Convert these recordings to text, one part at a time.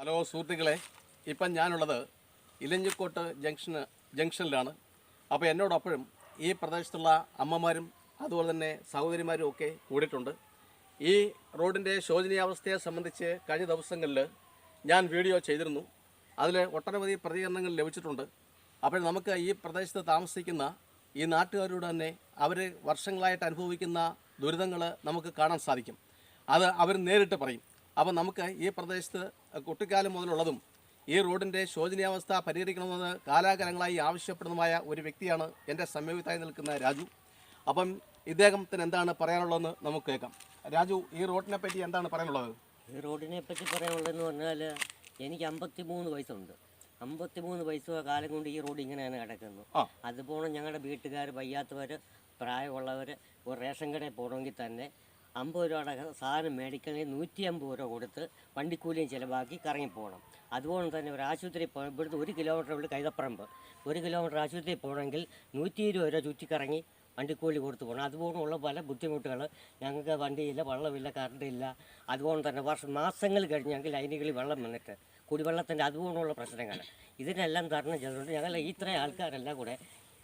Hello സുഹൃത്തുക്കളെ ഇപ്പം ഞാനുള്ളത് ഇലഞ്ഞിക്കോട്ട് ജംഗ്ഷന് ജംഗ്ഷനിലാണ്. അപ്പോൾ എന്നോടൊപ്പം ഈ പ്രദേശത്തുള്ള അമ്മമാരും അതുപോലെ തന്നെ സഹോദരിമാരും ഒക്കെ കൂടിയിട്ടുണ്ട്. ഈ റോഡിന്റെ ശോചനീയാവസ്ഥയെ സംബന്ധിച്ച് കഴിഞ്ഞ ദിവസങ്ങളിൽ ഞാൻ വീഡിയോ ചെയ്തിരുന്നു. അതിൽ ഒട്ടനവധി പ്രതികരണങ്ങൾ ലഭിച്ചിട്ടുണ്ട്. അപ്പോൾ നമുക്ക് ഈ പ്രദേശത്ത് താമസിക്കുന്ന ഈ നാട്ടുകാരോട് തന്നെ അവർ വർഷങ്ങളായിട്ട് അനുഭവിക്കുന്ന ദുരിതങ്ങൾ നമുക്ക് കാണാൻ സാധിക്കും. അത് അവർ നേരിട്ട് പറയും. അപ്പോൾ നമുക്ക് ഈ പ്രദേശത്ത് കുട്ടിക്കാലം മുതലുള്ളതും ഈ റോഡിന്റെ ശോചനീയാവസ്ഥ പരിഹരിക്കണമെന്ന് കാലാകാലങ്ങളായി ആവശ്യപ്പെടുന്നതുമായ ഒരു വ്യക്തിയാണ് എന്റെ സംയുക്തമായി നിൽക്കുന്ന രാജു. അപ്പം ഇദ്ദേഹത്തിന് എന്താണ് പറയാനുള്ളതെന്ന് നമുക്ക് കേൾക്കാം. രാജു ഈ റോഡിനെ പറ്റി എന്താണ് പറയാനുള്ളത്? ഈ റോഡിനെ പറ്റി പറയാനുള്ളതെന്ന് പറഞ്ഞാൽ എനിക്ക് അമ്പത്തി മൂന്ന് വയസ്സുണ്ട്. അമ്പത്തി മൂന്ന് വയസ്സ് കാലം കൊണ്ട് ഈ റോഡ് ഇങ്ങനെയാണ് കിടക്കുന്നത്. അതുപോലെ ഞങ്ങളുടെ വീട്ടുകാർ വയ്യാത്തവർ പ്രായമുള്ളവർ ഒരു റേഷൻ കടയിൽ പോകണമെങ്കിൽ തന്നെ അമ്പത് രൂപയുടെ സാധനം മേടിക്കണമെങ്കിൽ നൂറ്റി അമ്പത് രൂപ കൊടുത്ത് വണ്ടിക്കൂലിയും ചിലവാക്കി കറങ്ങിപ്പോകണം. അതുപോലെ തന്നെ ഒരു ആശുപത്രി ഇവിടുത്തെ ഒരു കിലോമീറ്റർ ഉള്ളിൽ കൈതപ്പറമ്പ്. ഒരു കിലോമീറ്റർ ആശുപത്രി പോകണമെങ്കിൽ നൂറ്റി ഇരുപത് രൂപ ചുറ്റിക്കറങ്ങി വണ്ടിക്കൂലി കൊടുത്തു പോകണം. അതുപോലുള്ള പല ബുദ്ധിമുട്ടുകൾ ഞങ്ങൾക്ക് വണ്ടിയില്ല വെള്ളമില്ല കറണ്ടില്ല. അതുപോലെ തന്നെ വർഷം മാസങ്ങൾ കഴിഞ്ഞ് ഞങ്ങൾക്ക് ലൈനുകളിൽ വെള്ളം വന്നിട്ട് കുടിവെള്ളത്തിന്റെ അതുപോലുള്ള പ്രശ്നങ്ങൾ ഇതിനെല്ലാം തരണം ചെയ്തുകൊണ്ട് ഞങ്ങൾ ഇത്രയും ആൾക്കാരെല്ലാം കൂടെ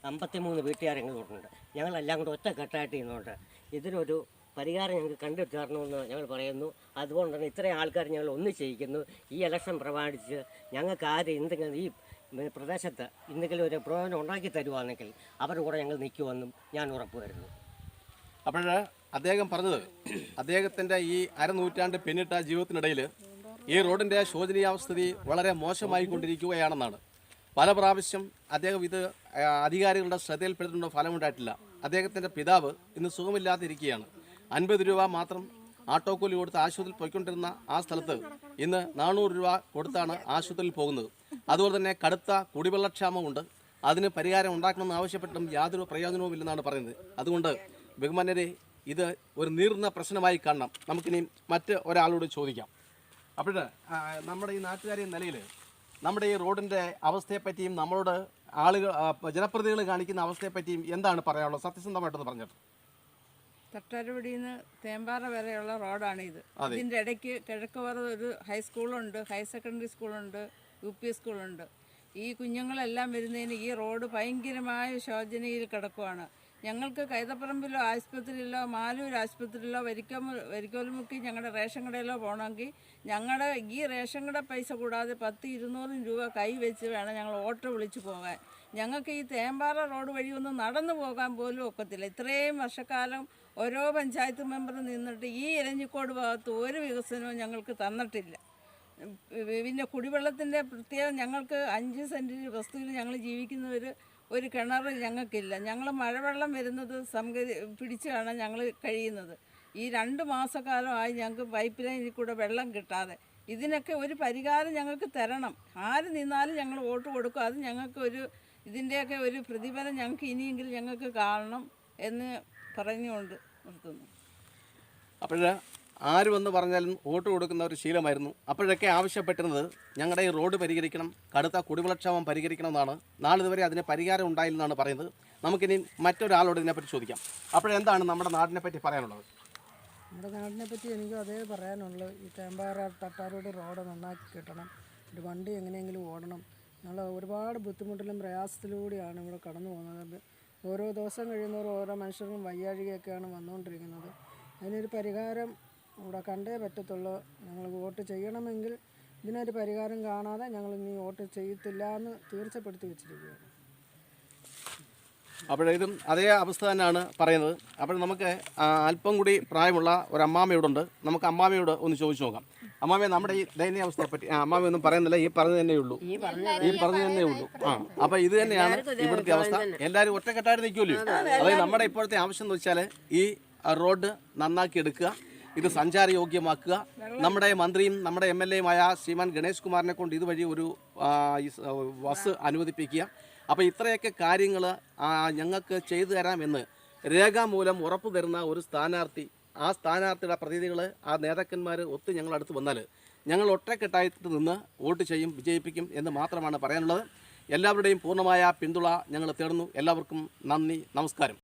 അമ്പത്തിമൂന്ന് വീട്ടുകാരെങ്കിലും ഞങ്ങളുണ്ട് ഞങ്ങളെല്ലാം കൂടെ ഒറ്റക്കെട്ടായിട്ട് ചെയ്യുന്നുണ്ട് ഇതിനൊരു പരിഹാരം ഞങ്ങൾക്ക് കണ്ടു തരണമെന്ന് ഞങ്ങൾ പറയുന്നു. അതുകൊണ്ട് തന്നെ ഇത്രയും ആൾക്കാർ ഞങ്ങൾ ഒന്നിച്ചിരിക്കുന്നു. ഈ ഇലക്ഷൻ പ്രമാണിച്ച് ഞങ്ങൾക്ക് ആരും എന്തെങ്കിലും ഈ പ്രദേശത്ത് എന്തെങ്കിലും ഒരു പ്രയോജനം ഉണ്ടാക്കി തരുവാണെങ്കിൽ അവരുടെ കൂടെ ഞങ്ങൾ നിൽക്കുമെന്നും ഞാൻ ഉറപ്പ് വരുന്നു. അപ്പോൾ അദ്ദേഹം പറഞ്ഞത് അദ്ദേഹത്തിന്റെ ഈ അരനൂറ്റാണ്ട് പിന്നിട്ട ജീവിതത്തിനിടയിൽ ഈ റോഡിന്റെ ശോചനീയാവസ്ഥിതി വളരെ മോശമായി കൊണ്ടിരിക്കുകയാണെന്നാണ് പല പ്രാവശ്യം അദ്ദേഹം ഇത് അധികാരികളുടെ ശ്രദ്ധയിൽപ്പെടുത്തുന്ന ഫലമുണ്ടായിട്ടില്ല. അദ്ദേഹത്തിന്റെ പിതാവ് ഇന്ന് സുഖമില്ലാതിരിക്കുകയാണ്. അൻപത് രൂപ മാത്രം ആട്ടോക്കൂലി കൊടുത്ത് ആശുപത്രിയിൽ പോയിക്കൊണ്ടിരുന്ന ആ സ്ഥലത്ത് ഇന്ന് നാനൂറ് രൂപ കൊടുത്താണ് ആശുപത്രിയിൽ പോകുന്നത്. അതുപോലെ തന്നെ കടുത്ത കുടിവെള്ളക്ഷാമമുണ്ട്. അതിന് പരിഹാരം ഉണ്ടാക്കണമെന്ന് ആവശ്യപ്പെട്ടും യാതൊരു പ്രയോജനവുമില്ലെന്നാണ് പറയുന്നത്. അതുകൊണ്ട് ബഹുമാന്യരെ ഇത് ഒരു നീർന്ന പ്രശ്നമായി കാണണം. നമുക്കിനി മറ്റ് ഒരാളോട് ചോദിക്കാം. അപ്പോൾ നമ്മുടെ ഈ നാട്ടുകാരി നിലയിൽ നമ്മുടെ ഈ റോഡിന്റെ അവസ്ഥയെപ്പറ്റിയും നമ്മളോട് ആളുകൾ ജനപ്രതിനിധികൾ കാണിക്കുന്ന അവസ്ഥയെപ്പറ്റിയും എന്താണ് പറയാനുള്ളത്? സത്യസന്ധമായിട്ടൊന്ന് പറഞ്ഞിട്ട്. തട്ടാരുപടിയിൽ നിന്ന് തേമ്പാറ വരെയുള്ള റോഡാണിത്. ഇത് ഇതിന്റെ ഇടയ്ക്ക് കിഴക്ക് ഭാഗത്ത് ഒരു ഹൈസ്കൂളുണ്ട് ഹയർ സെക്കൻഡറി സ്കൂളുണ്ട് യു പി സ്കൂളുണ്ട്. ഈ കുഞ്ഞുങ്ങളെല്ലാം വരുന്നതിന് ഈ റോഡ് ഭയങ്കരമായ ശോചനയിൽ കിടക്കുവാണ്. ഞങ്ങൾക്ക് കൈതപ്പറമ്പിലോ ആശുപത്രിയിലോ മാലൂർ ആശുപത്രിയിലോ വരിക്കോ വരിക്കോലുമുക്കി ഞങ്ങളുടെ റേഷൻ കടയിലോ പോകണമെങ്കിൽ ഞങ്ങളുടെ ഈ റേഷൻ കട പൈസ കൂടാതെ പത്ത് ഇരുന്നൂറും രൂപ കൈ വെച്ച് വേണം ഞങ്ങൾ ഓട്ടോ വിളിച്ചു പോകാൻ. ഞങ്ങൾക്ക് ഈ തേമ്പാറ റോഡ് വഴി ഒന്ന് നടന്നു പോകാൻ പോലും ഒക്കത്തില്ല. ഇത്രയും വർഷക്കാലം ഓരോ പഞ്ചായത്ത് മെമ്പർ നിന്നിട്ട് ഈ ഇരഞ്ഞിക്കോട് ഭാഗത്ത് ഒരു വികസനവും ഞങ്ങൾക്ക് തന്നിട്ടില്ല. പിന്നെ കുടിവെള്ളത്തിന്റെ പ്രത്യേകം ഞങ്ങൾക്ക് അഞ്ച് സെന്റ് വസ്തുവിൽ ഞങ്ങൾ ജീവിക്കുന്നവർ ഒരു കിണർ ഞങ്ങൾക്കില്ല. ഞങ്ങൾ മഴവെള്ളം വരുന്നത് സംഗതി പിടിച്ചാണ് ഞങ്ങൾ കഴിയുന്നത്. ഈ രണ്ട് മാസക്കാലമായി ഞങ്ങൾക്ക് പൈപ്പ് ലൈനിൽ കൂടെ വെള്ളം കിട്ടാതെ. ഇതിനൊക്കെ ഒരു പരിഹാരം ഞങ്ങൾക്ക് തരണം. ആര് നിന്നാലും ഞങ്ങൾ വോട്ട് കൊടുക്കും. അത് ഞങ്ങൾക്ക് ഒരു ഇതിന്റെയൊക്കെ ഒരു പ്രതിഫലം ഞങ്ങൾക്ക് ഇനിയെങ്കിലും ഞങ്ങൾക്ക് കാണണം എന്ന് പറഞ്ഞുകൊണ്ട് നിർത്തുന്നു. അപ്പോൾ ആര് വന്ന് പറഞ്ഞാലും വോട്ട് കൊടുക്കുന്ന ഒരു ശീലമായിരുന്നു. അപ്പോഴൊക്കെ ആവശ്യപ്പെട്ടിരുന്നത് ഞങ്ങളുടെ ഈ റോഡ് പരിഹരിക്കണം കടുത്ത കുടിവെള്ളക്ഷാമം പരിഹരിക്കണം എന്നാണ്. നാളിതുവരെ അതിന് പരിഹാരം ഉണ്ടായില്ലെന്നാണ് പറയുന്നത്. നമുക്കിനി മറ്റൊരാളോട് ഇതിനെപ്പറ്റി ചോദിക്കാം. അപ്പോഴെന്താണ് നമ്മുടെ നാടിനെ പറ്റി പറയാനുള്ളത്? നമ്മുടെ നാടിനെ പറ്റി എനിക്ക് അതേ പറയാനുള്ളൂ ഈ തേമ്പാറ തട്ടാരോട് റോഡ് നന്നാക്കി കിട്ടണം ഒരു വണ്ടി എങ്ങനെയെങ്കിലും ഓടണം ഞങ്ങൾ ഒരുപാട് ബുദ്ധിമുട്ടിലും പ്രയാസത്തിലൂടെയാണ് ഇവിടെ കടന്നു പോകുന്നത്. ഓരോ ദിവസം കഴിയുന്നവരും ഓരോ മനുഷ്യർക്കും വയ്യാഴികയൊക്കെയാണ് വന്നുകൊണ്ടിരിക്കുന്നത്. അതിനൊരു പരിഹാരം ഇവിടെ കണ്ടേ പറ്റത്തുള്ളൂ. ഞങ്ങൾ വോട്ട് ചെയ്യണമെങ്കിൽ ഇതിനൊരു പരിഹാരം കാണാതെ ഞങ്ങൾ ഇനി വോട്ട് ചെയ്യത്തില്ല എന്ന് തീർച്ചപ്പെടുത്തി വെച്ചിരിക്കുകയാണ്. അപ്പോഴിതും അതേ അവസ്ഥ തന്നെയാണ് പറയുന്നത്. അപ്പോൾ നമുക്ക് അല്പം കൂടി പ്രായമുള്ള ഒരു അമ്മാമയോടുണ്ട് നമുക്ക് അമ്മാമയോട് ഒന്ന് ചോദിച്ചു നോക്കാം. അമ്മാമയെ നമ്മുടെ ഈ ദയനീയ അവസ്ഥയെ പറ്റി അമ്മാമ ഒന്നും പറയുന്നില്ല ഈ പറഞ്ഞു തന്നെ ഉള്ളൂ. ഈ പറഞ്ഞു തന്നെ. ഉള്ളൂ. ആ അപ്പൊ ഇത് തന്നെയാണ് ഇവിടുത്തെ അവസ്ഥ. എല്ലാവരും ഒറ്റക്കെട്ടായിട്ട് നിൽക്കുമല്ലോ? അതായത് നമ്മുടെ ഇപ്പോഴത്തെ ആവശ്യം എന്ന് വെച്ചാൽ ഈ റോഡ് നന്നാക്കി എടുക്കുക ഇത് സഞ്ചാരയോഗ്യമാക്കുക നമ്മുടെ മന്ത്രിയും നമ്മുടെ എം എൽ എയുമായ ശ്രീമാൻ ഗണേഷ് കുമാറിനെ കൊണ്ട് ഇതുവഴി ഒരു ബസ് അനുവദിപ്പിക്കുക. അപ്പോൾ ഇത്രയൊക്കെ കാര്യങ്ങൾ ഞങ്ങൾക്ക് ചെയ്തു തരാമെന്ന് രേഖാമൂലം ഉറപ്പു തരുന്ന ഒരു സ്ഥാനാർത്ഥി ആ സ്ഥാനാർത്ഥിയുടെ പ്രതിനിധികൾ ആ നേതാക്കന്മാർ ഒത്ത് ഞങ്ങളടുത്ത് വന്നാൽ ഞങ്ങൾ ഒറ്റക്കെട്ടായിട്ട് നിന്ന് വോട്ട് ചെയ്യും വിജയിപ്പിക്കും എന്ന് മാത്രമാണ് പറയാനുള്ളത്. എല്ലാവരുടെയും പൂർണമായ പിന്തുണ ഞങ്ങൾ തേടുന്നു. എല്ലാവർക്കും നന്ദി നമസ്കാരം.